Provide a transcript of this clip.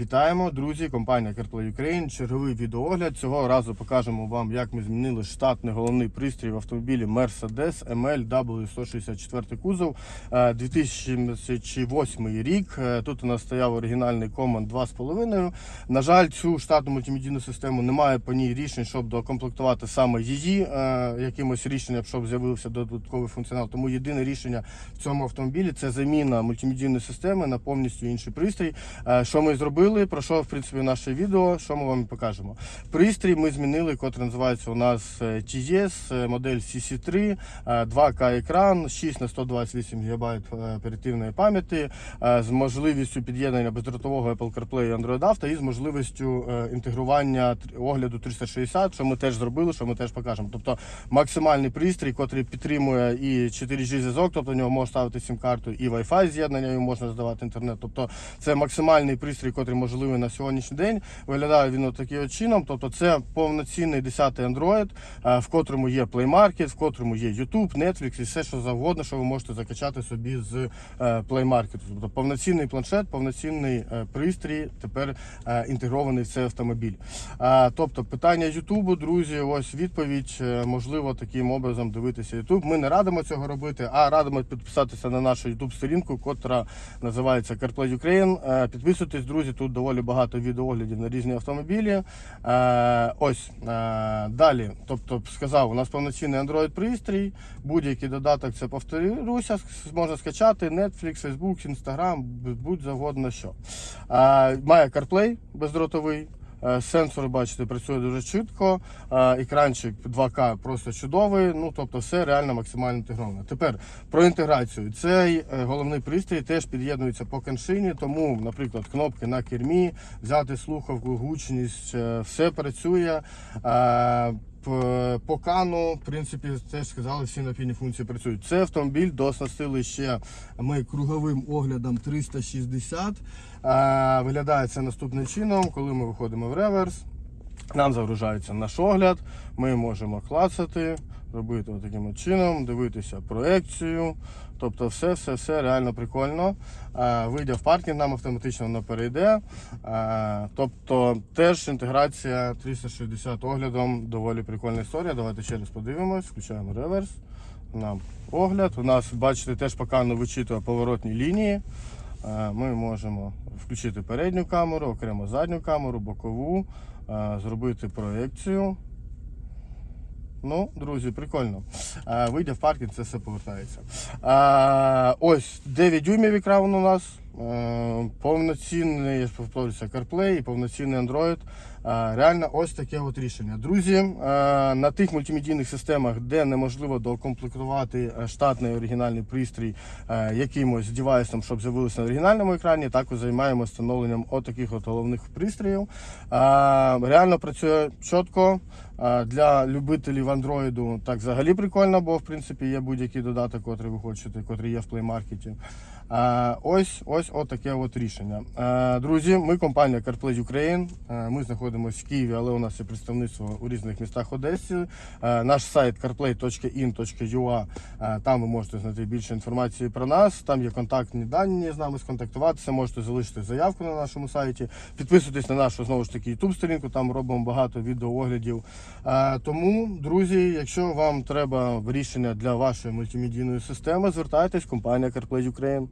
Вітаємо, друзі! Компанія CarPlay Ukraine. Черговий відеоогляд. Цього разу покажемо вам, як ми змінили штатний головний пристрій в автомобілі Mercedes ML W164 кузов Е, 2008 рік. Е, Тут у нас стояв оригінальний Command 2,5. На жаль, цю штатну мультимедійну систему немає по ній рішень, щоб докомплектувати саме її е, якимось рішенням, щоб з'явився додатковий функціонал. Тому єдине рішення в цьому автомобілі це заміна мультимедійної системи на повністю інший пристрій. Е, Що ми зробили? Про що в принципі наше відео? Що ми вам покажемо? Пристрій ми змінили, котрий називається у нас е, TES, е, модель CC3, е, 2К екран, 6 на 128 ГБ оперативної пам'яті, е, з можливістю під'єднання бездротового Apple CarPlay і Android Auto і з можливістю е, інтегрування огляду 360, що ми теж зробили, що ми теж покажемо. Тобто максимальний пристрій, котрий підтримує і 4G зв'язок, тобто в нього можна ставити сім-карту, і Wi-Fi з'єднання, і можна здавати інтернет. Тобто це максимальний пристрій, котрий можливий на сьогоднішній день. Виглядає він таким чином. Тобто це повноцінний 10-й Android, е, в котрому є Play Market, в котрому є YouTube, Netflix і все, що завгодно, що ви можете закачати собі з е, Play Market. Тобто повноцінний планшет, повноцінний е, пристрій тепер інтегрований в цей автомобіль. Тобто питання Ютубу, друзі, ось відповідь. Можливо, таким образом дивитися Ютуб. Ми не радимо цього робити, а радимо підписатися на нашу Ютуб сторінку, котра називається CarPlay Ukraine. Підписуйтесь, друзі, тут доволі багато відеооглядів на різні автомобілі. Е, Ось е, далі. Тобто, сказав, у нас повноцінний Android пристрій, будь-який додаток, це повторюся, можна скачати Netflix, Facebook, Instagram, будь завгодно що. Е, Має CarPlay бездротовий. Е, Сенсор, бачите, працює дуже чітко. Е, Екранчик 2К просто чудовий. Ну тобто, все реально максимально інтегровано. Тепер про інтеграцію. Цей е, головний пристрій теж під'єднується по коншині, тому, наприклад, кнопки на кермі, взяти слухавку, гучність, все працює. Е, По кану, в принципі, теж сказали, всі напільні функції працюють. Це автомобіль дооснастили ще ми круговим оглядом 360. Е, Виглядає це наступним чином, коли ми виходимо в реверс. Нам загружається наш огляд, ми можемо клацати, робити таким чином, дивитися проекцію. Тобто все, все, все реально прикольно. Е, Вийде в паркінг, нам автоматично воно перейде. Е, Тобто теж інтеграція 360 оглядом доволі прикольна історія. Давайте ще раз подивимось, включаємо реверс. Нам огляд. У нас, бачите, теж покано вичитує поворотні лінії. Е, Ми можемо включити передню камеру, окремо задню камеру, бокову, зробити проекцію. Ну, друзі, прикольно. Е, Вийде в паркінг, це все повертається. Е, Ось 9 дюймів екран у нас. Е, Повноцінний повторюся, CarPlay повноцінний Android. Е, Реально ось таке от рішення. Друзі, е, на тих мультимедійних системах, де неможливо докомплектувати штатний оригінальний пристрій якимось девайсом, щоб з'явилося на оригінальному екрані, також займаємося встановленням отаких от головних пристроїв. Реально працює чітко. Для любителів Android так взагалі прикольно, бо в принципі є будь-який додаток, котрий ви хочете, котрий є в. Е, Ось ось отаке от рішення. Е, Друзі, ми компанія CarPlay Ukraine. Е, Ми знаходимося в Києві, але у нас є представництво у різних містах Одесі. Е, Наш сайт carplay.in.ua. Е, Там ви можете знайти більше інформації про нас. Там є контактні дані з нами сконтактуватися. Можете залишити заявку на нашому сайті. Підписуйтесь на нашу знову ж таки YouTube сторінку. Там робимо багато відеооглядів. Е, Тому, друзі, якщо вам треба рішення для вашої мультимедійної системи, звертайтесь компанія CarPlay Ukraine.